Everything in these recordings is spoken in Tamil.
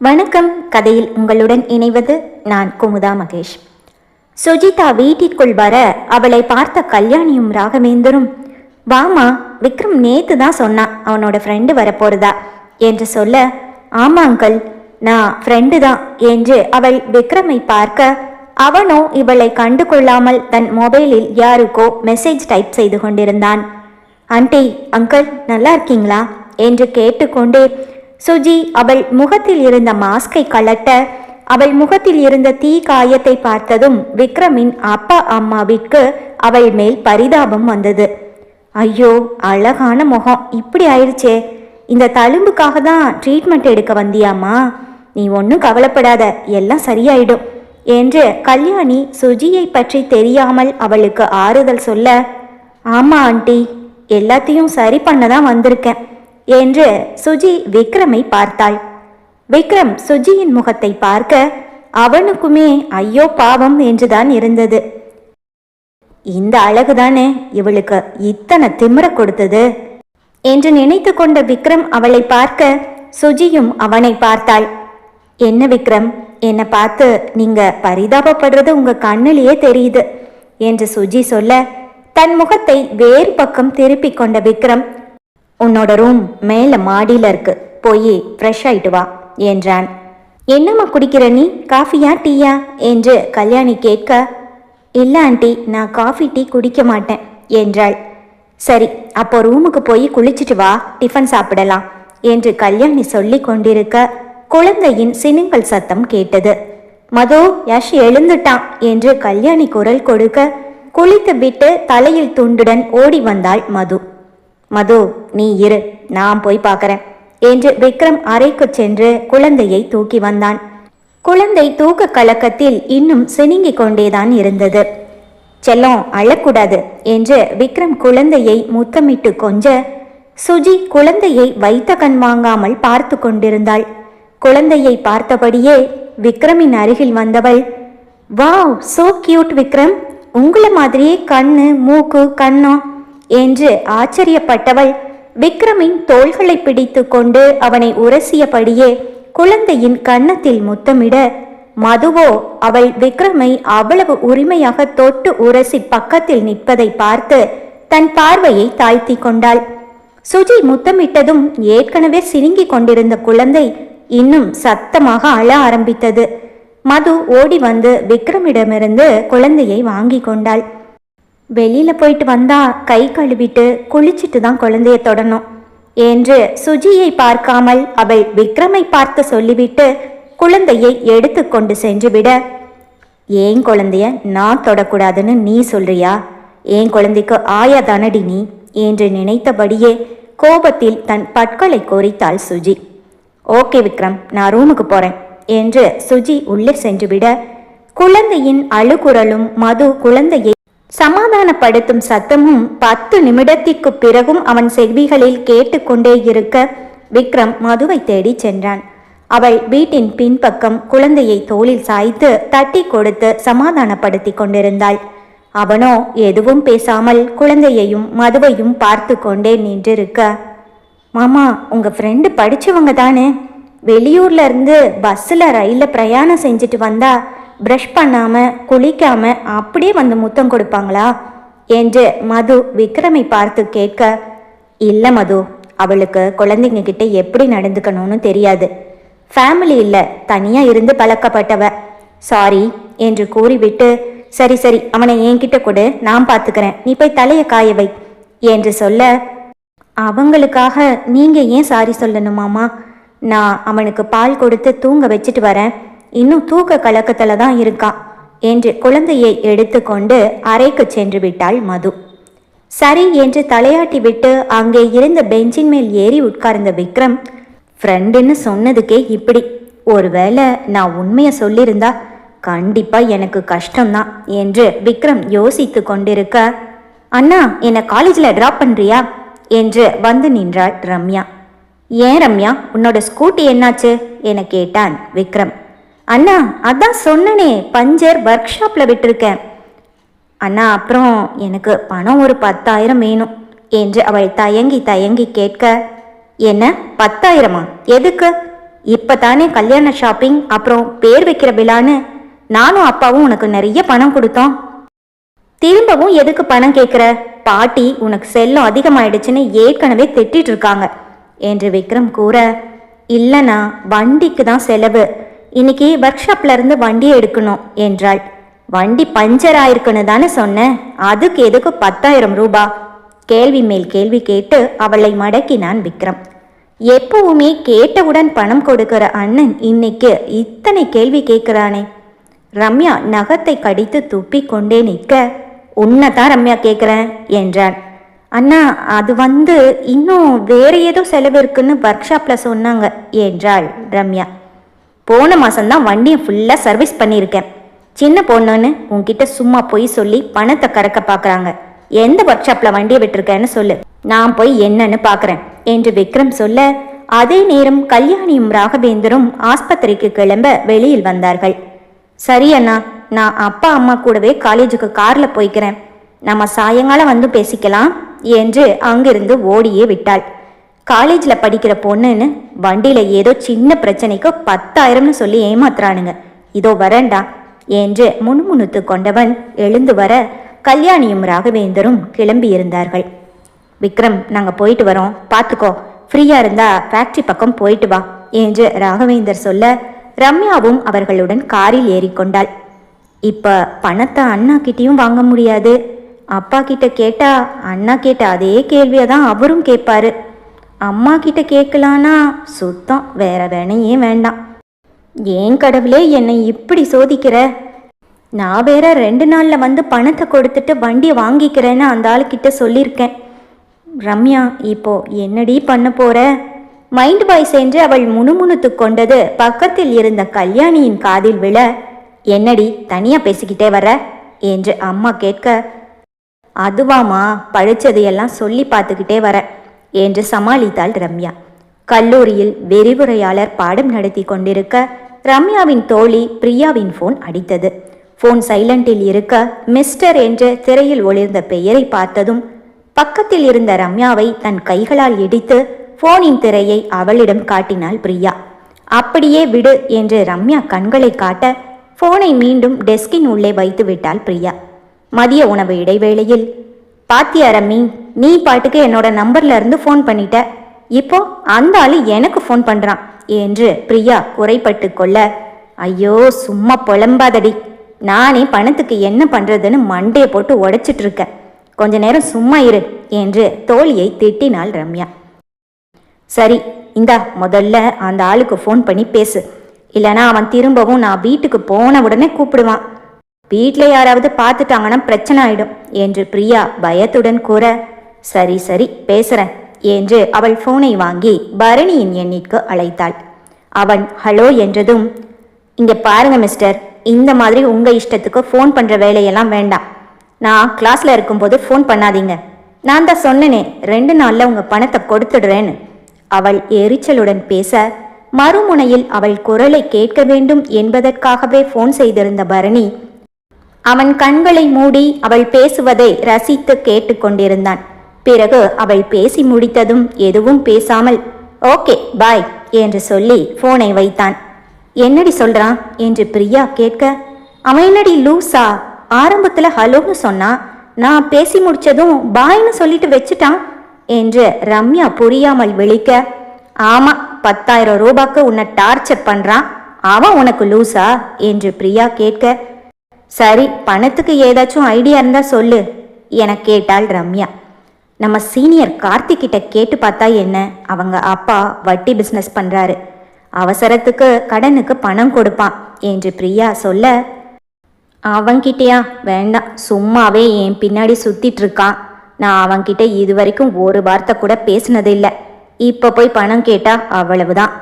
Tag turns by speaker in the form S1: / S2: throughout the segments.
S1: வணக்கம். கதையில் உங்களுடன் இணைவது நான் குமுதா மகேஷ். சுஜிதா வீட்டிற்குள் வர அவளை பார்த்த கல்யாணியும் ராகவேந்தரும் வாமா விக்ரம் நேத்து தான் சொன்னான் அவனோட ஃப்ரெண்டு வரப்போறதா? என்று சொல்ல ஆமா அங்கிள் நான் ஃப்ரெண்டு தான் என்று அவள் விக்ரமை பார்க்க அவனோ இவளை கண்டு கொள்ளாமல் தன் மொபைலில் யாருக்கோ மெசேஜ் டைப் செய்து கொண்டிருந்தான். ஆண்டி அங்கிள் நல்லா இருக்கீங்களா? என்று கேட்டுக்கொண்டே சுஜி அவள் முகத்தில் இருந்த மாஸ்கை கழட்ட அவள் முகத்தில் இருந்த தீ காயத்தை பார்த்ததும் விக்ரமின் அப்பா அம்மாவிற்கு அவள் மேல் பரிதாபம் வந்தது. ஐயோ அழகான முகம். இப்படி ஆயிடுச்சே. இந்த தழும்புக்காக தான் ட்ரீட்மெண்ட் எடுக்க வந்தியாமா நீ ஒன்றும் கவலைப்படாத. எல்லாம் சரியாயிடும். என்று கல்யாணி சுஜியை பற்றி தெரியாமல் அவளுக்கு ஆறுதல் சொல்ல ஆமா ஆண்டி. எல்லாத்தையும் சரி பண்ண தான் வந்திருக்கேன். என்று சுஜி விக்ரமை பார்த்தாள். விக்ரம் சுஜியின் முகத்தை பார்க்க அவனுக்குமே ஐயோ பாவம் என்றுதான் இருந்தது. இந்த அழகுதானே இவளுக்கு இத்தனை திமிர கொடுத்தது என்று நினைத்து கொண்ட விக்ரம் அவளை பார்க்க சுஜியும் அவனை பார்த்தாள். என்ன விக்ரம் என்னை பார்த்து நீங்க பரிதாபப்படுறது உங்க கண்ணிலேயே தெரியுது என்று சுஜி சொல்ல தன் முகத்தை வேறு பக்கம் திருப்பிக் கொண்ட விக்ரம் உன்னோட ரூம் மேல மாடியில இருக்கு. போய் ஃப்ரெஷ் ஆயிட்டு வா என்றான். என்னம்மா குடிக்கிற நீ? காஃபியா டீயா? என்று கல்யாணி கேட்க இல்ல ஆண்டி நான் காஃபி டீ குடிக்க மாட்டேன் என்றாள். சரி அப்போ ரூமுக்கு போய் குளிச்சிட்டு வா டிஃபன் சாப்பிடலாம் என்று கல்யாணி சொல்லி கொண்டிருக்க குழந்தையின் சினுங்கல் சத்தம் கேட்டது. மதோ யஷ் எழுந்துட்டான் என்று கல்யாணி குரல் கொடுக்க குளித்து விட்டு தலையில் துண்டுடன் ஓடி வந்தாள் மது. மது நீ இரு நான் போய் பார்க்கறேன் என்று விக்ரம் அறைக்கு சென்று குழந்தையை தூக்கி வந்தான். குழந்தை தூக்க கலக்கத்தில் இன்னும் சினுங்கிக் கொண்டேதான் இருந்தது. செல்லம் அழக்கூடாது என்று விக்ரம் குழந்தையை முத்தமிட்டு கொஞ்ச சுஜி குழந்தையை வைத்த கண் வாங்காமல் பார்த்து கொண்டிருந்தாள். குழந்தையை பார்த்தபடியே விக்ரமின் அருகில் வந்தவள் வாவ் சோ கியூட் விக்ரம்! உங்களை மாதிரியே கண்ணு மூக்கு கண்ணம் என்று ஆச்சரியப்பட்டவள் விக்ரமின் தோள்களை பிடித்து கொண்டு அவனை உரசியபடியே குழந்தையின் கன்னத்தில் முத்தமிட மதுவோ அவள் விக்ரமை அவ்வளவு உரிமையாக தொட்டு உரசி பக்கத்தில் நிற்பதை பார்த்து தன் பார்வையை தாழ்த்தி கொண்டாள். சுஜி முத்தமிட்டதும் ஏற்கனவே சினுங்கிக் கொண்டிருந்த குழந்தை இன்னும் சத்தமாக அழ ஆரம்பித்தது. மது ஓடி வந்து விக்ரமிடமிருந்து குழந்தையை வாங்கி கொண்டாள். வெளியில போயிட்டு வந்தா கை கழுவிட்டு குளிச்சிட்டு தான் குழந்தைய தொடணும் என்று சுஜியை பார்க்காமல் அவள் விக்ரமை பார்த்து சொல்லிவிட்டு குழந்தையை எடுத்துக்கொண்டு சென்றுவிட ஏன் குழந்தைய நான் தொடக்கூடாதுன்னு நீ சொல்றியா? ஏன் குழந்தைக்கு ஆயா தானடி நீ? என்று நினைத்தபடியே கோபத்தில் தன் பற்களை கோரித்தாள் சுஜி. ஓகே விக்ரம் நான் ரூமுக்கு போறேன் என்று சுஜி உள்ளே சென்றுவிட குழந்தையின் அழுகுரலும் மது குழந்தையை சமாதானப்படுத்தும் சத்தமும் பத்து நிமிடத்திற்கு பிறகும் அவன் செவிகளில் கேட்டுக்கொண்டே இருக்க விக்ரம் மதுவை தேடி சென்றான். அவள் வீட்டின் பின்பக்கம் குழந்தையை தோளில் சாய்த்து தட்டி கொடுத்து சமாதானப்படுத்தி கொண்டிருந்தாள். அவனோ எதுவும் பேசாமல் குழந்தையையும் மதுவையும் பார்த்து கொண்டே நின்றிருக்க மாமா உங்க ஃப்ரெண்டு படிச்சவங்க தானே. வெளியூர்ல இருந்து பஸ்ஸில் ரயிலில் பிரயாணம் செஞ்சுட்டு வந்தா ப்ரஷ் பண்ணாமல் குளிக்காமல் அப்படியே வந்து முத்தம் கொடுப்பாங்களா? என்று மது விக்ரமை பார்த்து கேட்க இல்லை மது அவளுக்கு குழந்தைங்க கிட்ட எப்படி நடந்துக்கணும்னு தெரியாது. ஃபேமிலி இல்லை தனியாக இருந்து பழக்கப்பட்டவ. சாரி என்று கூறிவிட்டு சரி சரி அவனை என்கிட்ட கொடு நான் பார்த்துக்கிறேன் நீ போய் தலையை காய வை என்று சொல்ல அவங்களுக்காக நீங்கள் ஏன் சாரி சொல்லணுமாமா நான் அவனுக்கு பால் கொடுத்து தூங்க வச்சுட்டு வரேன். இன்னும் தூக்க கலக்கத்துல தான் இருக்கான் என்று குழந்தையை எடுத்துக்கொண்டு அறைக்கு சென்று விட்டாள் மது. சரி என்று தலையாட்டி விட்டு அங்கே இருந்த பெஞ்சின் மேல் ஏறி உட்கார்ந்த விக்ரம் ஃப்ரெண்டுன்னு சொன்னதுக்கே இப்படி. ஒருவேளை நான் உண்மையை சொல்லியிருந்தா கண்டிப்பா எனக்கு கஷ்டம்தான் என்று விக்ரம் யோசித்து கொண்டிருக்க அண்ணா என்னை காலேஜில் ட்ராப் பண்ணுறியா என்று வந்து நின்றாள் ரம்யா. ஏன் ரம்யா? உன்னோட ஸ்கூட்டி என்னாச்சு? என கேட்டான் விக்ரம். அண்ணா அதான் சொன்னனே பஞ்சர் ஒர்க் ஷாப்பில் விட்டுருக்கேன். அண்ணா அப்புறம் எனக்கு பணம் ஒரு பத்தாயிரம் வேணும் என்று அவள் தயங்கி தயங்கி கேட்க என்ன பத்தாயிரமா? எதுக்கு? இப்போ தானே கல்யாண ஷாப்பிங் அப்புறம் பேர் வைக்கிற விழான்னு? நானும் அப்பாவும் உனக்கு நிறைய பணம் கொடுத்தோம். திரும்பவும் எதுக்கு பணம் கேட்குற? பாட்டி உனக்கு செல்லம் அதிகமாயிடுச்சுன்னு ஏற்கனவே திட்டிட்டு இருக்காங்க என்று விக்ரம் கூற இல்லைண்ணா வண்டிக்கு தான் செலவு. இன்னைக்கு ஒர்க் ஷாப்ல இருந்து வண்டியை எடுக்கணும் என்றாள். வண்டி பஞ்சர் ஆயிருக்குன்னு தானே சொன்னேன் அதுக்கு எதுக்கு பத்தாயிரம் ரூபா? கேள்வி மேல் கேள்வி கேட்டு அவளை மடக்கினான் விக்ரம். எப்பவுமே கேட்டவுடன் பணம் கொடுக்கிற அண்ணன் இன்னைக்கு இத்தனை கேள்வி கேட்கிறானே. ரம்யா நகத்தை கடித்து துப்பிக் கொண்டே நிற்க உன்னை தான் ரம்யா கேட்குறேன் என்றான். அண்ணா அது வந்து இன்னும் வேற ஏதோ செலவு இருக்குன்னு ஒர்க் ஷாப்பில் சொன்னாங்க என்றாள் ரம்யா. போன மாதம்தான் வண்டியை ஃபுல்லாக சர்வீஸ் பண்ணியிருக்கேன். சின்ன பொண்ணுன்னு உன்கிட்ட சும்மா போய் சொல்லி பணத்தை கறக்க பார்க்குறாங்க எந்த ஒர்க் ஷாப்பில் வண்டியை விட்டுருக்கேன்னு சொல்லு. நான் போய் என்னன்னு பார்க்குறேன் என்று விக்ரம் சொல்ல அதே நேரம் கல்யாணியும் ராகவேந்தரும் ஆஸ்பத்திரிக்கு கிளம்ப வெளியில் வந்தார்கள். சரி அண்ணா நான் அப்பா அம்மா கூடவே காலேஜுக்கு காரில் போய்க்கிறேன். நம்ம சாயங்காலம் வந்து பேசிக்கலாம் என்று அங்கிருந்து ஓடியே விட்டாள். காலேஜில் படிக்கிற பொண்ணுன்னு வண்டியில் ஏதோ சின்ன பிரச்சனைக்கு பத்தாயிரம்னு சொல்லி ஏமாத்துறானுங்க. இதோ வரண்டா என்று முணுமுணுத்து கொண்டவன் எழுந்து வர கல்யாணியும் ராகவேந்தரும் கிளம்பியிருந்தார்கள் விக்ரம் நாங்கள் போயிட்டு வரோம். பார்த்துக்கோ ஃப்ரீயாக இருந்தா ஃபேக்ட்ரி பக்கம் போயிட்டு வா. என்று ராகவேந்தர் சொல்ல ரம்யாவும் அவர்களுடன் காரில் ஏறிக்கொண்டாள். இப்போ பணத்தை அண்ணா கிட்டேயும் வாங்க முடியாது. அப்பா கிட்ட கேட்டா அண்ணா கேட்ட அதே கேள்வியை தான் அவரும் கேட்பாரு. அம்மா கிட்ட கேட்கலானா சுத்தம் வேற வேணையே வேண்டாம். ஏன் கடவுளே என்னை இப்படி சோதிக்கிற? நான் வேற ரெண்டு நாளில் வந்து பணத்தை கொடுத்துட்டு வண்டியை வாங்கிக்கிறேன்னு அந்த ஆளுக்கிட்ட சொல்லியிருக்கேன். ரம்யா இப்போ என்னடி பண்ண போற? மைண்ட் பாய் என்று அவள் முணுமுணுத்து கொண்டது பக்கத்தில் இருந்த கல்யாணியின் காதில் விழ என்னடி தனியா பேசிக்கிட்டே வர? என்று அம்மா கேட்க அதுவாமா பழிச்சதையெல்லாம் சொல்லி பார்த்துக்கிட்டே வர. என்று சமாளித்தாள் ரம்யா. கல்லூரியில் விரிவுரையாளர் பாடம் நடத்தி கொண்டிருக்க ரம்யாவின் தோழி பிரியாவின் ஃபோன் அடித்தது. ஃபோன் சைலண்டில் இருக்க மிஸ்டர் என்று திரையில் ஒளிர்ந்த பெயரை பார்த்ததும் பக்கத்தில் இருந்த ரம்யாவை தன் கைகளால் இடித்து ஃபோனின் திரையை அவளிடம் காட்டினாள் பிரியா. அப்படியே விடு என்று ரம்யா கண்களை காட்ட ஃபோனை மீண்டும் டெஸ்கின் உள்ளே வைத்து விட்டாள் பிரியா. மதிய உணவு இடைவேளையில் பாத்தியா ரம்மி நீ பாட்டுக்கு என்னோட நம்பர்ல இருந்து ஃபோன் பண்ணிட்ட. இப்போ அந்த ஆளு எனக்கு ஃபோன் பண்றான் என்று பிரியா குறைப்பட்டு கொள்ள. ஐயோ சும்மா புலம்பாதடி. நானே பணத்துக்கு என்ன பண்றதுன்னு மண்டையை போட்டு உடைச்சிட்டு இருக்கேன். கொஞ்ச நேரம் சும்மா இரு என்று தோழியை திட்டினாள் ரம்யா. சரி இந்தா முதல்ல அந்த ஆளுக்கு ஃபோன் பண்ணி பேசு. இல்லைனா அவன் திரும்பவும் நான் வீட்டுக்கு போன உடனே கூப்பிடுவான். வீட்டில் யாராவது பார்த்துட்டாங்கன்னா பிரச்சனை ஆயிடும் என்று பிரியா பயத்துடன் கூற சரி சரி பேசுறேன் என்று அவள் போனை வாங்கி பரணியின் எண்ணிற்கு அழைத்தாள். அவன் ஹலோ என்றதும் இங்க பாருங்க மிஸ்டர் இந்த மாதிரி உங்க இஷ்டத்துக்கு ஃபோன் பண்ற வேலையெல்லாம் வேண்டாம். நான் கிளாஸ்ல இருக்கும்போது ஃபோன் பண்ணாதீங்க. நான் தான் சொன்னனே ரெண்டு நாள்ல உங்க பணத்தை கொடுத்துடுறேன்னு. அவள் எரிச்சலுடன் பேச மறுமுனையில் அவள் குரலை கேட்க வேண்டும் என்பதற்காகவே ஃபோன் செய்திருந்த பரணி அவன் கண்களை மூடி அவள் பேசுவதை ரசித்து கேட்டுக்கொண்டிருந்தான் பிறகு அவள் பேசி முடித்ததும் எதுவும் பேசாமல் ஓகே பாய் என்று சொல்லி போனை வைத்தான். என்னடி சொல்றான் என்று பிரியா கேட்க அவன் என்னடி லூசா? ஆரம்பத்துல ஹலோன்னு சொன்னான் நான் பேசி முடிச்சதும் பாய்னு சொல்லிட்டு வச்சுட்டான் என்று ரம்யா புரியாமல் விழிக்க ஆமா பத்தாயிரம் ரூபாய்க்கு உன்னை டார்ச்சர் பண்றான். அவன் உனக்கு லூசா? என்று பிரியா கேட்க சரி பணத்துக்கு ஏதாச்சும் ஐடியா இருந்தா சொல்லு என கேட்டாள் ரம்யா. நம்ம சீனியர் கார்த்திக் கிட்ட கேட்டு பார்த்தா என்ன? அவங்க அப்பா வட்டி பிஸ்னஸ் பண்றாரு. அவசரத்துக்கு கடனுக்கு பணம் கொடுப்பான் என்று பிரியா சொல்ல அவன்கிட்டயா? வேண்டாம் சும்மாவே என் பின்னாடி சுத்திட்டு இருக்கான். நான் அவன்கிட்ட இது வரைக்கும் ஒரு வார்த்தை கூட பேசினதில்லை. இப்போ போய் பணம் கேட்டா அவ்வளவுதான்.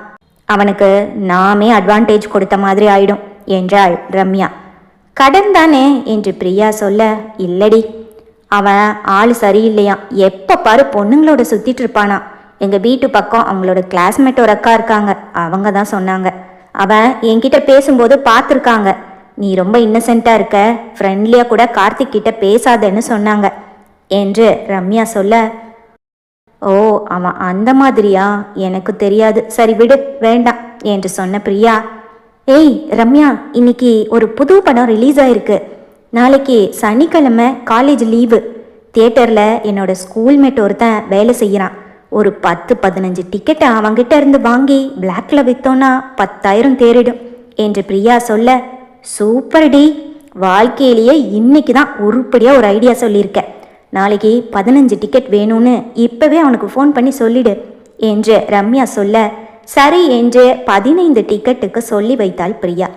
S1: அவனுக்கு நாமே அட்வான்டேஜ் கொடுத்த மாதிரி ஆயிடும் என்றாள் ரம்யா. கடன் தானே என்று பிரியா சொல்ல இல்லடி. அவன் ஆள் சரியில்லையாம் எப்போ பாரு பொண்ணுங்களோட சுத்திட்டு இருப்பானா. எங்கள் வீட்டு பக்கம் அவங்களோட கிளாஸ்மேட் ஒரு அக்கா இருக்காங்க. அவங்க தான் சொன்னாங்க. அவன் என்கிட்ட பேசும்போது பார்த்துருக்காங்க. நீ ரொம்ப இன்னசென்ட்டாக இருக்க. ஃப்ரெண்ட்லியாக கூட கார்த்திக் கிட்ட பேசாதன்னு சொன்னாங்க என்று ரம்யா சொல்ல ஓ அவன் அந்த மாதிரியா? எனக்கு தெரியாது. சரி விடு வேண்டாம் என்று சொன்ன பிரியா ஏய் ரம்யா இன்னைக்கு ஒரு புது படம் ரிலீஸ் ஆயிருக்கு. நாளைக்கு சனிக்கிழமை காலேஜ் லீவு தியேட்டரில் என்னோட ஸ்கூல்மேட் ஒருத்தன் வேலை செய்கிறான் ஒரு பத்து பதினஞ்சு டிக்கெட்டை அவங்கிட்ட இருந்து வாங்கி பிளாக்ல விற்றோன்னா பத்தாயிரம் தேறிடும். என்று பிரியா சொல்ல சூப்பர் டி. வாழ்க்கையிலேயே இன்னைக்கு தான் உருப்படியாக ஒரு ஐடியா சொல்லியிருக்கேன் நாளைக்கு பதினஞ்சு டிக்கெட் வேணும்னு இப்போவே அவனுக்கு ஃபோன் பண்ணி சொல்லிடு. என்று ரம்யா சொல்ல சரி என்று பதினைந்து டிக்கெட்டுக்கு சொல்லி வைத்தாள் பிரியா.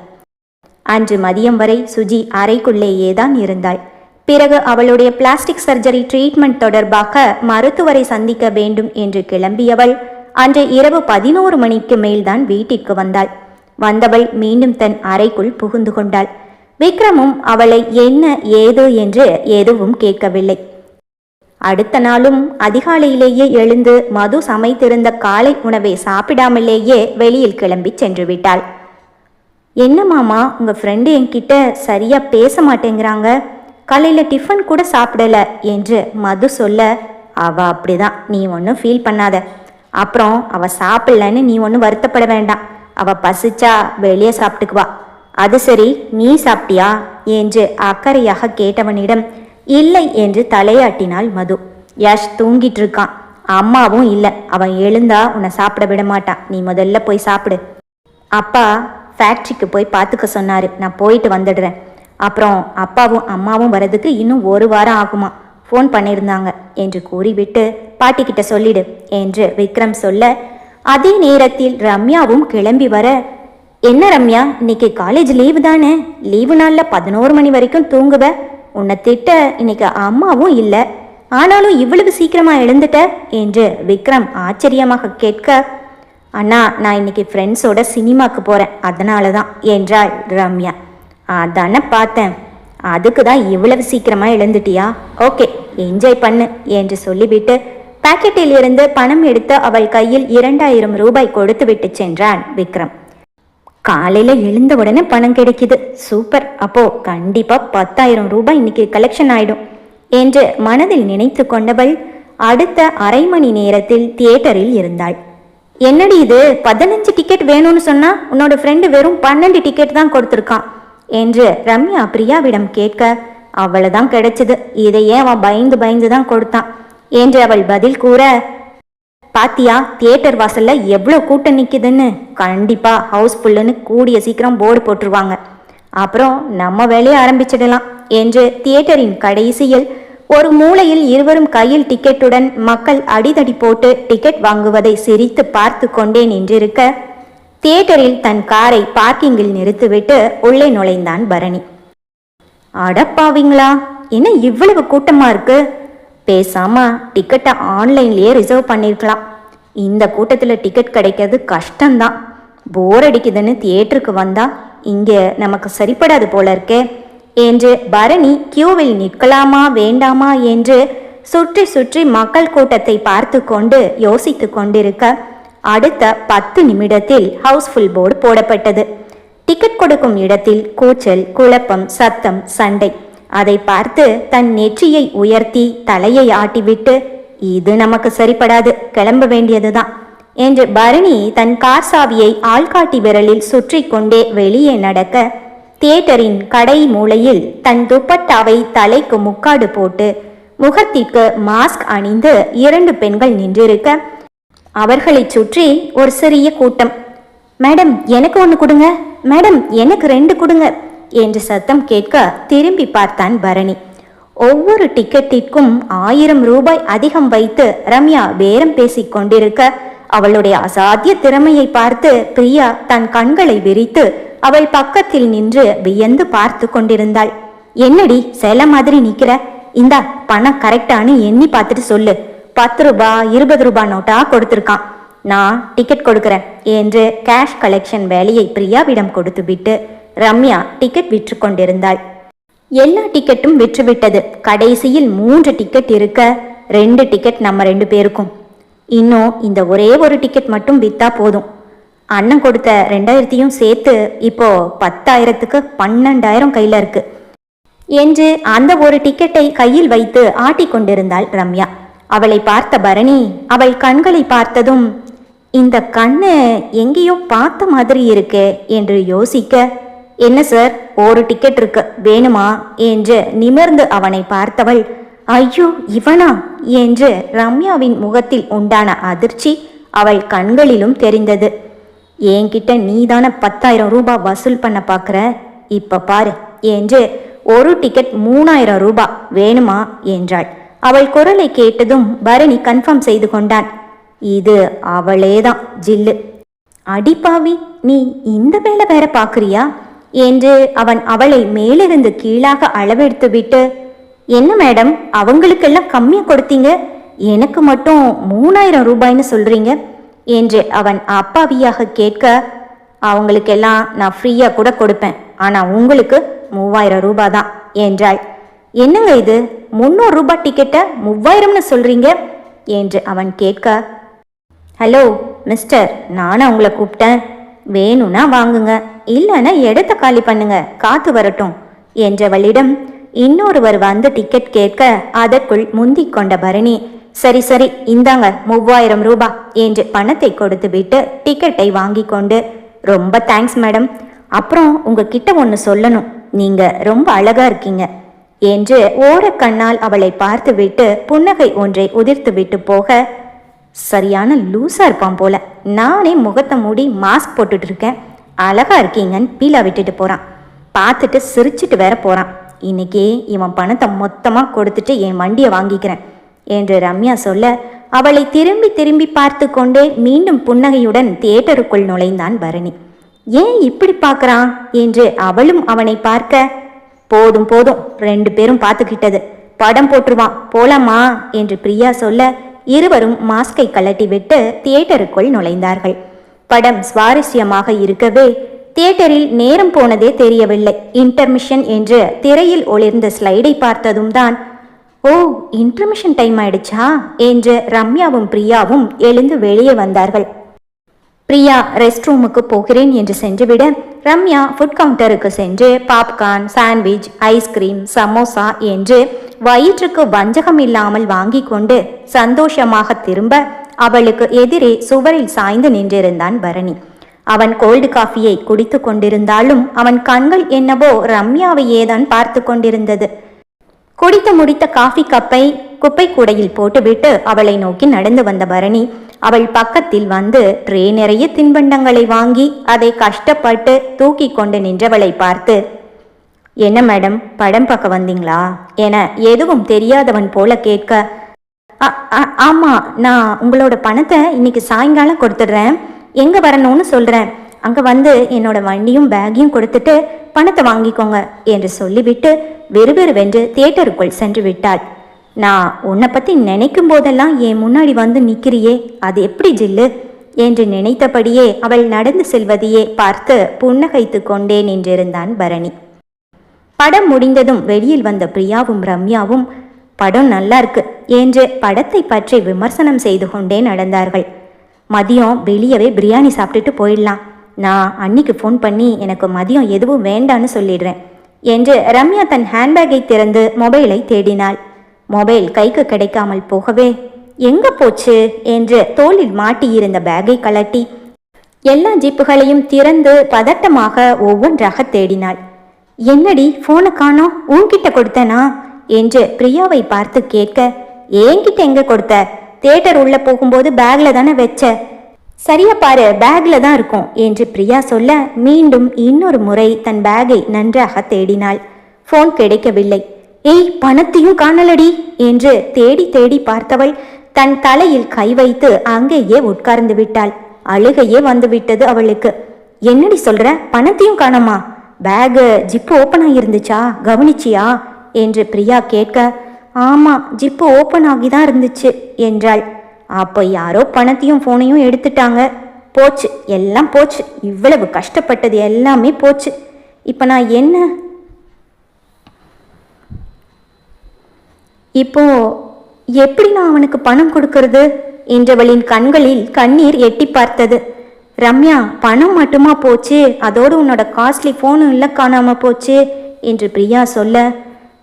S1: அன்று மதியம் வரை சுஜி அறைக்குள்ளேயே தான் இருந்தாள். பிறகு அவளுடைய பிளாஸ்டிக் சர்ஜரி ட்ரீட்மெண்ட் தொடர்பாக மருத்துவரை சந்திக்க வேண்டும் என்று கிளம்பியவள் அன்று இரவு பதினோரு மணிக்கு மேல்தான் வீட்டிற்கு வந்தாள். வந்தவள் மீண்டும் தன் அறைக்குள் புகுந்து கொண்டாள். விக்ரமும் அவளை என்ன ஏது என்று எதுவும் கேட்கவில்லை. அடுத்த நாளும் அதிகாலையிலேயே எழுந்து மது சமைத்திருந்த காலை உணவை சாப்பிடாமலேயே வெளியில் கிளம்பி சென்று விட்டாள் என்ன மாமா உங்கள் ஃப்ரெண்டு என்கிட்ட சரியாக பேச மாட்டேங்கிறாங்க. காலையில் டிஃபன் கூட சாப்பிடல என்று மது சொல்ல அவ அப்படிதான் நீ ஒன்றும் ஃபீல் பண்ணாத. அப்புறம் அவ சாப்பிடலன்னு நீ ஒன்றும் வருத்தப்பட வேண்டாம். அவ பசிச்சா வெளியே சாப்பிட்டுக்குவா. அது சரி நீ சாப்பிட்டியா? என்று அக்கறையாக கேட்டவனிடம் இல்லை என்று தலையாட்டினாள் மது. யஷ் தூங்கிட்டு இருக்கான் அம்மாவும் இல்லை. அவன் எழுந்தா உன்னை சாப்பிட விட மாட்டான். நீ முதல்ல போய் சாப்பிடு. அப்பா ஃபேக்ட்ரிக்கு போய் பார்த்துக்க சொன்னாரு. நான் போயிட்டு வந்துடுறேன். அப்புறம் அப்பாவும் அம்மாவும் வரதுக்கு இன்னும் ஒரு வாரம் ஆகுமா? ஃபோன் பண்ணியிருந்தாங்க. என்று கூறிவிட்டு பாட்டிக்கிட்ட சொல்லிடு என்று விக்ரம் சொல்ல அதே நேரத்தில் ரம்யாவும் கிளம்பி வர என்ன ரம்யா இன்னைக்கு காலேஜ் லீவு தானே? லீவு நாளில் பதினோரு மணி வரைக்கும் தூங்குவ? உன்னை திட்ட இன்னைக்கு அம்மாவும் இல்லை. ஆனாலும் இவ்வளவு சீக்கிரமா எழுந்துட்ட? என்று விக்ரம் ஆச்சரியமாக கேட்க அண்ணா நான் இன்னைக்கு ஃப்ரெண்ட்ஸோட சினிமாக்கு போகிறேன் அதனால தான் என்றாள் ரம்யா. அதானே பார்த்தேன். அதுக்கு தான் இவ்வளவு சீக்கிரமாக எழுந்துட்டியா? ஓகே என்ஜாய் பண்ணு என்று சொல்லிவிட்டு பாக்கெட்டில் இருந்து பணம் எடுத்து அவள் கையில் இரண்டாயிரம் ரூபாய் கொடுத்து விட்டு சென்றான் விக்ரம். காலையில எழுந்த உடனே பணம் கிடைக்குது. சூப்பர். அப்போ கண்டிப்பா பத்தாயிரம் ரூபாய் இன்னைக்கு கலெக்ஷன் ஆயிடும். என்று மனதில் நினைத்து கொண்டவள் அடுத்த அரை மணி நேரத்தில் தியேட்டரில் இருந்தாள். என்னடி இது? பதினஞ்சு டிக்கெட் வேணும்னு சொன்னா உன்னோட ஃப்ரெண்டு வெறும் பன்னெண்டு டிக்கெட் தான் கொடுத்துருக்கான் என்று ரம்யா பிரியாவிடம் கேட்க அவ்வளவுதான் கிடைச்சது. இதையே அவன் பயந்து பயந்து தான் கொடுத்தான்? என்று அவள் பதில் கூற பாத்தியா தியேட்டர் வாசல்ல எவ்வளோ கூட்டம் நிற்குதுன்னு கண்டிப்பா ஹவுஸ்ஃபுல்லுன்னு கூடிய சீக்கிரம் போர்டு போட்டுருவாங்க. அப்புறம் நம்ம வேலையை ஆரம்பிச்சிடலாம் என்று தியேட்டரின் கடைசியில் ஒரு மூலையில் இருவரும் கையில் டிக்கெட்டுடன் மக்கள் அடிதடி போட்டு டிக்கெட் வாங்குவதை சிரித்து பார்த்து கொண்டே நின்றிருக்க தியேட்டரில் தன் காரை பார்க்கிங்கில் நிறுத்திவிட்டு உள்ளே நுழைந்தான் பரணி. அடப்பாவீங்களா என்ன இவ்வளவு கூட்டமா இருக்கு? பேசாம டிக்கெட்டை ஆன்லைன்லேயே ரிசர்வ் பண்ணியிருக்கலாம் இந்த கூட்டத்தில் டிக்கெட் கிடைக்கிறது கஷ்டம்தான். போர் அடிக்குதுன்னு தியேட்டருக்கு வந்தா இங்கே நமக்கு சரிப்படாது போல இருக்கே. என்று பரணி கியூவில் நிற்கலாமா வேண்டாமா என்று சுற்றி சுற்றி மக்கள் கூட்டத்தை பார்த்து கொண்டு யோசித்து கொண்டிருக்க அடுத்த பத்து நிமிடத்தில் ஹவுஸ்ஃபுல் போர்டு போடப்பட்டது. டிக்கெட் கொடுக்கும் இடத்தில் கூச்சல் குழப்பம் சத்தம் சண்டை. அதை பார்த்து தன் நெற்றியை உயர்த்தி தலையை ஆட்டிவிட்டு இது நமக்கு சரிப்படாது கிளம்ப வேண்டியதுதான் என்று பரணி தன் கார் சாவியை ஆள்காட்டி விரலில் சுற்றி கொண்டே வெளியே நடக்க தியேட்டரின் கடை மூலையில் தன் துப்பட்டாவை தலைக்கு முக்காடு போட்டு முகத்திற்கு மாஸ்க் அணிந்து இரண்டு பெண்கள் நின்றிருக்க அவர்களைச் சுற்றி ஒரு சிறிய கூட்டம். மேடம் எனக்கு ஒன்று கொடுங்க. மேடம் எனக்கு ரெண்டு கொடுங்க. என்று சத்தம் கேட்க திரும்பி பார்த்தான் பரணி. ஒவ்வொரு டிக்கெட்டிற்கும் ஆயிரம் ரூபாய் அதிகம் வைத்து ரம்யா பேரம் பேசிக் கொண்டிருக்க அவளுடைய அசாத்திய திறமையை பார்த்து பிரியா தன் கண்களை விரித்து அவள் பக்கத்தில் நின்று வியந்து பார்த்து கொண்டிருந்தாள். என்னடி செல மாதிரி நிக்கிற? இந்தா பணம் கரெக்டானு எண்ணி பார்த்துட்டு சொல்லு. பத்து ரூபாய் இருபது ரூபா நோட்டா கொடுத்துருக்கான். நான் டிக்கெட் கொடுக்கறேன் என்று கேஷ் கலெக்ஷன் வேலையை பிரியாவிடம் கொடுத்துவிட்டு ரம்யா டிக்கெட் விற்று கொண்டிருந்தாள் எல்லா டிக்கெட்டும் விற்றுவிட்டது. கடைசியில் மூன்று டிக்கெட் இருக்க ரெண்டு டிக்கெட் நம்ம ரெண்டு பேருக்கும். இன்னும் இந்த ஒரே ஒரு டிக்கெட் மட்டும் வித்தா போதும். அண்ணன் கொடுத்த ரெண்டாயிரத்தையும் சேர்த்து இப்போ பத்தாயிரத்துக்கு பன்னெண்டாயிரம் கையில் இருக்கு. என்று அந்த ஒரு டிக்கெட்டை கையில் வைத்து ஆட்டிக்கொண்டிருந்தாள் ரம்யா. அவளை பார்த்த பரணி அவள் கண்களை பார்த்ததும் இந்த கண்ணு எங்கேயோ பார்த்த மாதிரி இருக்கே என்று யோசிக்க என்ன சார்? ஒரு டிக்கெட் இருக்கு. வேணுமா? என்று நிமிர்ந்து அவனை பார்த்தவள் ஐயோ இவனா? என்று ரம்யாவின் முகத்தில் உண்டான அதிர்ச்சி அவள் கண்களிலும் தெரிந்தது. என்கிட்ட நீதான பத்தாயிரம் ரூபாய் வசூல் பண்ண பார்க்குற இப்போ பாரு என்று ஒரு டிக்கெட் மூணாயிரம் ரூபாய் வேணுமா? என்றாள். அவள் குரலை கேட்டதும் பரணி கன்ஃபார்ம் செய்து கொண்டான். இது அவளேதான் ஜில்லு. அடிப்பாவி நீ இந்த வேலை வேற பார்க்குறியா என்று அவன் அவளை மேலிருந்து கீழாக அளவெடுத்து விட்டு என்ன மேடம் அவங்களுக்கெல்லாம் கம்மியாக கொடுத்தீங்க? எனக்கு மட்டும் மூணாயிரம் ரூபாய்னு சொல்றீங்க? என்று அவன் அப்பாவியாக கேட்க அவங்களுக்கெல்லாம் நான் ஃப்ரீயாக கூட கொடுப்பேன். ஆனால் உங்களுக்கு மூவாயிரம் ரூபாய் தான் என்றாள். என்னங்க இது? முந்நூறு ரூபாய் டிக்கெட்டை மூவாயிரம்னு சொல்றீங்க? என்று அவன் கேட்க ஹலோ மிஸ்டர் நானும் உங்களை கூப்பிட்டேன். வேணும்னா வாங்குங்க. இல்லைன்னா இடத்த காலி பண்ணுங்க காத்து வரட்டும் என்றவளிடம் இன்னொருவர் வந்து டிக்கெட் கேட்க அதற்குள் முந்திக் கொண்ட பரணி சரி சரி இந்தாங்க மூவாயிரம் ரூபாய் என்று பணத்தை கொடுத்து விட்டு டிக்கெட்டை வாங்கி கொண்டு ரொம்ப தேங்க்ஸ் மேடம் அப்புறம் உங்ககிட்ட ஒன்று சொல்லணும். நீங்க ரொம்ப அழகா இருக்கீங்க என்று ஓரக்கண்ணால் அவளை பார்த்துவிட்டு புன்னகை ஒன்றை உதிர்த்து விட்டு போக சரியான லூஸா இருப்பான் போல. நானே முகத்தை மூடி மாஸ்க் போட்டுட்டு இருக்கேன். அழகா இருக்கீங்கன்னு பீலா விட்டுட்டு போறான். பார்த்துட்டு சிரிச்சிட்டு வேற போறான். இன்னைக்கே இவன் பணத்தை மொத்தமா கொடுத்துட்டு என் வண்டியை வாங்கிக்கிறேன் என்று ரம்யா சொல்ல அவளை திரும்பி திரும்பி பார்த்து கொண்டே மீண்டும் புன்னகையுடன் தியேட்டருக்குள் நுழைந்தான் பரணி. ஏன் இப்படி பார்க்கறான் என்று அவளும் அவனை பார்க்க போதும் போதும் ரெண்டு பேரும் பார்த்துக்கிட்டது. படம் போட்டுருவான் போலாமா என்று பிரியா சொல்ல இருவரும் மாஸ்கை கழட்டிவிட்டு தியேட்டருக்குள் நுழைந்தார்கள். படம் சுவாரஸ்யமாக இருக்கவே தியேட்டரில் நேரம் போனதே தெரியவில்லை. இன்டர்மிஷன் என்று திரையில் ஒளிர்ந்த ஸ்லைடை பார்த்ததும் தான் ஓ இன்டர்மிஷன் டைம் ஆயிடுச்சா? என்று ரம்யாவும் பிரியாவும் எழுந்து வெளியே வந்தார்கள். பிரியா ரெஸ்ட் ரூமுக்கு போகிறேன் என்று சென்றுவிட ரம்யா ஃபுட் கவுண்டருக்கு சென்று பாப்கார்ன் சாண்ட்விச் ஐஸ்கிரீம் சமோசா என்று வயிற்றுக்கு வஞ்சகம் இல்லாமல் வாங்கி கொண்டு சந்தோஷமாக திரும்ப அவளுக்கு எதிரே சுவரில் சாய்ந்து நின்றிருந்தான் பரணி. அவன் கோல்டு காஃபியை குடித்து கொண்டிருந்தாலும் அவன் கண்கள் என்னவோ ரம்யாவையேதான் பார்த்து கொண்டிருந்தது. குடித்து முடித்த காஃபி கப்பை குப்பை கூடையில் போட்டுவிட்டு அவளை நோக்கி நடந்து வந்த பரணி அவள் பக்கத்தில் வந்து ட்ரே நிறைய தின்பண்டங்களை வாங்கி அதை கஷ்டப்பட்டு தூக்கி கொண்டு நின்றவளை பார்த்து என்ன மேடம் படம் பார்க்க வந்தீங்களா? என எதுவும் தெரியாதவன் போல கேட்க "அ- நான் உங்களோட பணத்தை இன்னைக்கு சாயங்காலம் கொடுத்துட்றேன். எங்கே வரணும்னு சொல்கிறேன் அங்கே வந்து என்னோட வண்டியும் பேக்கையும் கொடுத்துட்டு பணத்தை வாங்கிக்கோங்க என்று சொல்லிவிட்டு வெறுவெறுவென்று தியேட்டருக்குள் சென்று விட்டாள். நான் உன்னை பற்றி நினைக்கும் போதெல்லாம் என் முன்னாடி வந்து நிற்கிறியே அது எப்படி ஜில்லு? என்று நினைத்தபடியே அவள் நடந்து செல்வதையே பார்த்து புன்னகைத்து கொண்டே நின்றிருந்தான் பரணி. படம் முடிந்ததும் வெளியில் வந்த பிரியாவும் ரம்யாவும் படம் நல்லா இருக்கு என்று படத்தை பற்றி விமர்சனம் செய்து கொண்டே நடந்தார்கள். மதியம் வெளியவே பிரியாணி சாப்பிட்டுட்டு போயிடலாம். நான் அன்னிக்கு ஃபோன் பண்ணி எனக்கு மதியம் எதுவும் வேண்டான்னு சொல்லிடுறேன் என்று ரம்யா தன் ஹேண்ட்பேக்கை திறந்து மொபைலை தேடினாள். மொபைல் கைக்கு கிடைக்காமல் போகவே எங்க போச்சு? என்று தோளில் மாட்டியிருந்த பேக்கை கலட்டி எல்லா ஜிப்புகளையும் திறந்து பதட்டமாக ஒவ்வொன்றாக தேடினாள். என்னடி போனை காணோம்? உன்கிட்ட கொடுத்தனா? என்று பிரியாவை பார்த்து கேட்க என்கிட்ட எங்க கொடுத்த? தேட்டர் உள்ள போகும்போது பேக்ல தானே வச்ச? சரியா பாரு பேக்ல தான் இருக்கும் என்று பிரியா சொல்ல மீண்டும் இன்னொரு முறை தன் பேக்கை நன்றாக தேடினாள். போன் கிடைக்கவில்லை. ஏய் பணத்தையும் காணலடி என்று தேடி தேடி பார்த்தவள் தன் தலையில் கை வைத்து அங்கேயே உட்கார்ந்து விட்டாள். அழுகையே வந்துவிட்டது அவளுக்கு. என்னடி சொல்ற பணத்தையும் காணோமா? பேகு ஜிப்பு ஓப்பன் ஆகியிருந்துச்சா கவனிச்சியா? என்று பிரியா கேட்க ஆமாம் ஜிப்பு ஓப்பன் ஆகி தான் இருந்துச்சு என்றாள். அப்போ யாரோ பணத்தையும் ஃபோனையும் எடுத்துட்டாங்க. போச்சு எல்லாம் போச்சு. இவ்வளவு கஷ்டப்பட்டது எல்லாமே போச்சு. இப்போ நான் என்ன? இப்போ எப்படி நான் அவனுக்கு பணம் கொடுக்கறது? என்றவளின் கண்களில் கண்ணீர் எட்டி பார்த்தது. ரம்யா பணம் மட்டுமா போச்சு? அதோடு உன்னோட காஸ்ட்லி ஃபோனும் இல்லை காணாமல் போச்சு? என்று பிரியா சொல்ல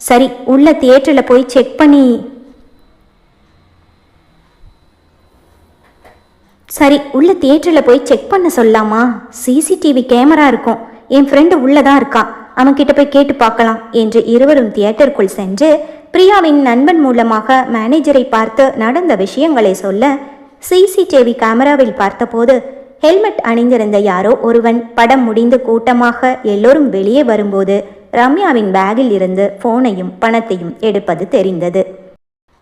S1: சரி உள்ள தியேட்டரில் போய் செக் பண்ணி. சரி உள்ள தியேட்டரில் போய் செக் பண்ண சொல்லலாமா சிசிடிவி கேமரா இருக்கும். என் ஃப்ரெண்டு உள்ளதான் இருக்கான் அவன்கிட்ட போய் கேட்டு பார்க்கலாம் என்று இருவரும் தியேட்டருக்குள் சென்று பிரியாவின் நண்பன் மூலமாக மேனேஜரை பார்த்து நடந்த விஷயங்களை சொல்ல சிசிடிவி கேமராவில் பார்த்தபோது ஹெல்மெட் அணிந்திருந்த யாரோ ஒருவன் படம் முடிந்து கூட்டமாக எல்லோரும் வெளியே வரும்போது ரம்யாவின் பேக்கில் இருந்து ஃபோனையும் பணத்தையும் எடுப்பது தெரிந்தது.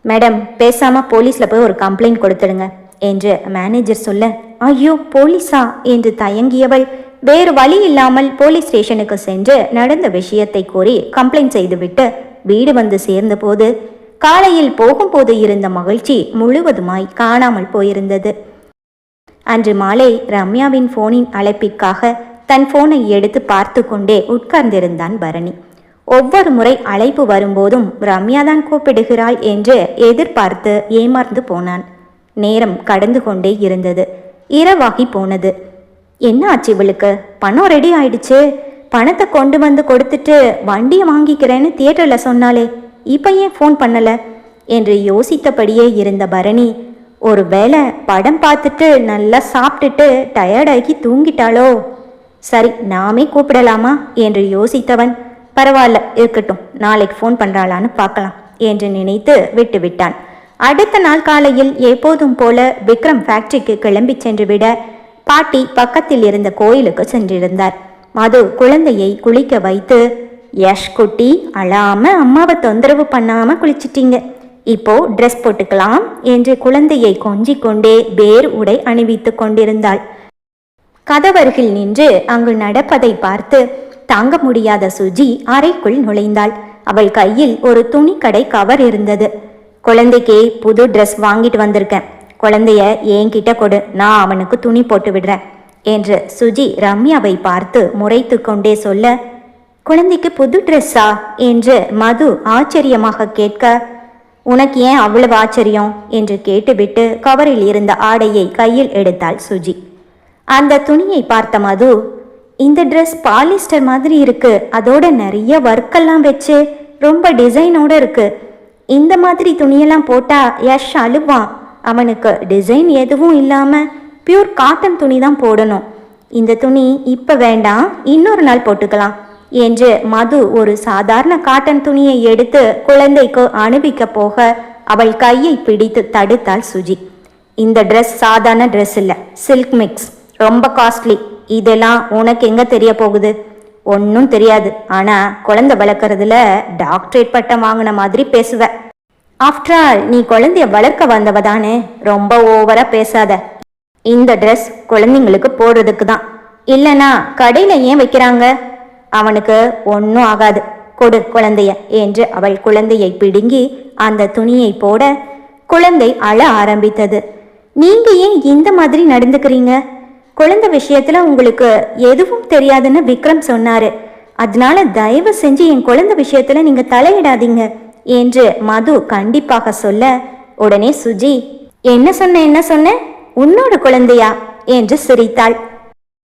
S1: மேடம் பேசாம போலீஸ்ல போய் ஒரு கம்ப்ளைண்ட் கொடுத்துடுங்க என்று மேனேஜர் சொல்ல ஐயோ போலீஸா? என்று தயங்கியவள் வேறு வழி இல்லாமல் போலீஸ் ஸ்டேஷனுக்கு சென்று நடந்த விஷயத்தை கூறி கம்ப்ளைண்ட் செய்துவிட்டு வீடு வந்து சேர்ந்தபோது காலையில் போகும்போது இருந்த மகிழ்ச்சி முழுவதுமாய் காணாமல் போயிருந்தது. அன்று மாலை ரம்யாவின் போனின் அழைப்பிற்காக தன் போனை எடுத்து பார்த்து கொண்டே உட்கார்ந்திருந்தான் பரணி. ஒவ்வொரு முறை அழைப்பு வரும்போதும் ரம்யா தான் கூப்பிடுகிறாள் என்று எதிர்பார்த்து ஏமாந்து போனான். நேரம் கடந்து கொண்டே இருந்தது. இரவாகி போனது. என்ன ஆச்சு இவளுக்கு? பணம் ரெடி ஆயிடுச்சு. பணத்தை கொண்டு வந்து கொடுத்துட்டு வண்டியை வாங்கிக்கிறேன்னு தியேட்டரில் சொன்னாலே இப்போ ஏன் ஃபோன் பண்ணல? என்று யோசித்தபடியே இருந்த பரணி ஒரு வேளை படம் பார்த்துட்டு நல்லா சாப்பிட்டுட்டு டயர்டாகி தூங்கிட்டாளோ? சரி நாமே கூப்பிடலாமா? என்று யோசித்தவன் பரவாயில்ல இருக்கட்டும் நாளைக்கு ஃபோன் பண்ணுறாளான்னு பார்க்கலாம் என்று நினைத்து விட்டு விட்டான் அடுத்த நாள் காலையில் எப்போதும் போல விக்ரம் ஃபேக்டரிக்கு கிளம்பி சென்று விட பாட்டி பக்கத்தில் இருந்த கோயிலுக்கு சென்றிருந்தார். மது குழந்தையை குளிக்க வைத்து யஷ் குட்டி அழாம அம்மாவை தொந்தரவு பண்ணாம குளிச்சிட்டீங்க. இப்போ ட்ரெஸ் போட்டுக்கலாம் என்று குழந்தையை கொஞ்சிக் கொண்டே வேர் உடை அணிவித்துக் கொண்டிருந்தாள். கதவருகில் நின்று அங்கு நடப்பதை பார்த்து தாங்க முடியாத சுஜி அறைக்குள் நுழைந்தாள். அவள் கையில் ஒரு துணிக்கடை கவர் இருந்தது. குழந்தைக்கு புது ட்ரெஸ் வாங்கிட்டு வந்திருக்கேன். குழந்தைய என்கிட்ட கொடு. நான் அவனுக்கு துணி போட்டு விடுறேன் என்று சுஜி ரம்யாவை பார்த்து முறைத்து கொண்டே சொல்ல குழந்தைக்கு புது ட்ரெஸ்ஸா என்று மது ஆச்சரியமாக கேட்க உனக்கு ஏன் அவ்வளவு ஆச்சரியம்? என்று கேட்டுவிட்டு கவரில் இருந்த ஆடையை கையில் எடுத்தாள் சுஜி. அந்த துணியை பார்த்த மது இந்த ட்ரெஸ் பாலிஸ்டர் மாதிரி இருக்கு அதோட நிறைய ஒர்க்கெல்லாம் வச்சு ரொம்ப டிசைனோட இருக்கு. இந்த மாதிரி துணியெல்லாம் போட்டா யஷ் அழுவான். அவனுக்கு டிசைன் எதுவும் இல்லாமல் பியூர் காட்டன் துணி தான் போடணும். இந்த துணி இப்போ வேண்டாம் இன்னொரு நாள் போட்டுக்கலாம் என்று மது ஒரு சாதாரண காட்டன் துணியை எடுத்து குழந்தைக்கு அனுப்பிக்க போக அவள் கையை பிடித்து தடுத்தாள் சுஜி. இந்த ட்ரெஸ் சாதாரண ட்ரெஸ் இல்லை சில்க் மிக்ஸ் ரொம்ப காஸ்ட்லி இதெல்லாம் உனக்கு எங்கே தெரிய போகுது? ஒன்றும் தெரியாது. ஆனால் குழந்தை வளர்க்குறதுல டாக்டரேட் பட்டம் வாங்கின மாதிரி பேசுவ. ஆஃப்டர் ஆல் நீ குழந்தைய வளர்க்க வந்தவ தானே? ரொம்ப ஓவராக பேசாத. இந்த ட்ரெஸ் குழந்தைங்களுக்கு போடுறதுக்கு தான். இல்லைனா கடையில் ஏன் வைக்கிறாங்க? அவனுக்கு ஒன்றும் ஆகாது. கொடு குழந்தைய என்று அவள் குழந்தையை பிடுங்கி அந்த துணியை போட குழந்தை அழ ஆரம்பித்தது. நீங்க ஏன் இந்த மாதிரி நடந்துக்கிறீங்க? குழந்தை விஷயத்துல உங்களுக்கு எதுவும் தெரியாதுன்னு விக்ரம் சொன்னாரு. அதனால தயவு செஞ்சு என் குழந்தை விஷயத்துல நீங்க தலையிடாதீங்க என்று மது கண்டிப்பாக சொல்ல உடனே சுஜி என்ன சொன்ன என்ன சொன்ன? உன்னோட குழந்தையா? என்று சிரித்தாள்.